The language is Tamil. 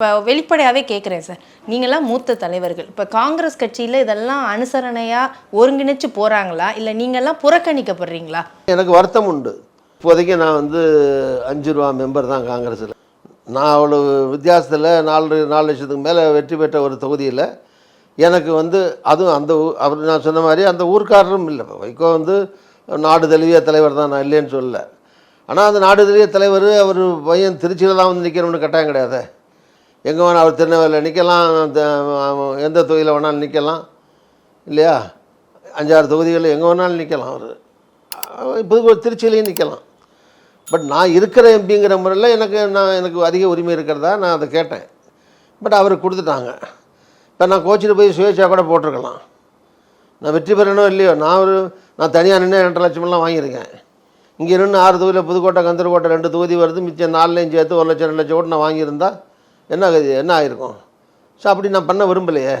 இப்போ வெளிப்படையாகவே கேட்குறேன் சார் நீங்களாம் மூத்த தலைவர்கள். இப்போ காங்கிரஸ் கட்சியில் இதெல்லாம் அனுசரணையாக ஒருங்கிணைச்சு போகிறாங்களா இல்லை நீங்கள்லாம் புறக்கணிக்கப்படுறீங்களா? எனக்கு வருத்தம் உண்டு. இப்போதைக்கு நான் வந்து அஞ்சு ரூபா மெம்பர் தான் காங்கிரஸில். நான் அவ்வளோ வித்தியாசத்தில் நாலு நாலு லட்சத்துக்கு மேலே வெற்றி பெற்ற ஒரு தொகுதியில் எனக்கு வந்து அதுவும் அந்த அவர் நான் சொன்ன மாதிரி அந்த ஊர்க்காரரும் இல்லை. வைகோ வந்து நாடு தழுவிய தலைவர் தான் நான் இல்லைன்னு சொல்லலை. ஆனால் அந்த நாடு தழுவிய தலைவர் அவர் பையன் திருச்சியில் தான் வந்து நிற்கணும்னு கட்டாயம் கிடையாது. எங்கே வேணால் அவர் திருநெல்வேலியில் நிற்கலாம் எந்த தொகுதியில் வேணாலும் நிற்கலாம் இல்லையா? அஞ்சாறு தொகுதிகளில் எங்கே வேணாலும் நிற்கலாம் அவர். புதுக்கோட்டை திருச்சியிலையும் நிற்கலாம் பட் நான் இருக்கிற எம்பிங்கிற முறையில் எனக்கு நான் எனக்கு அதிக உரிமை இருக்கிறதா நான் அதை கேட்டேன். பட் அவருக்கு கொடுத்துட்டாங்க. இப்போ நான் கோச்சிட்டு போய் சுயேட்சா கூட போட்டிருக்கலாம். நான் வெற்றி பெறணும் இல்லையோ நான் ஒரு நான் தனியாக நின்று ரெண்டு லட்சமெல்லாம் வாங்கியிருக்கேன். இங்கே இருந்து ஆறு தொகுதியில் புதுக்கோட்டை கந்தர்கோட்டை ரெண்டு தொகுதி வருது. மிச்சம் நாலுலையும் சேர்த்து ஒரு லட்சம் ரெண்டு லட்சம் கூட நான் வாங்கியிருந்தா என்ன என்ன ஆகிருக்கும் ஸோ அப்படி நான் பண்ண விரும்பலையே.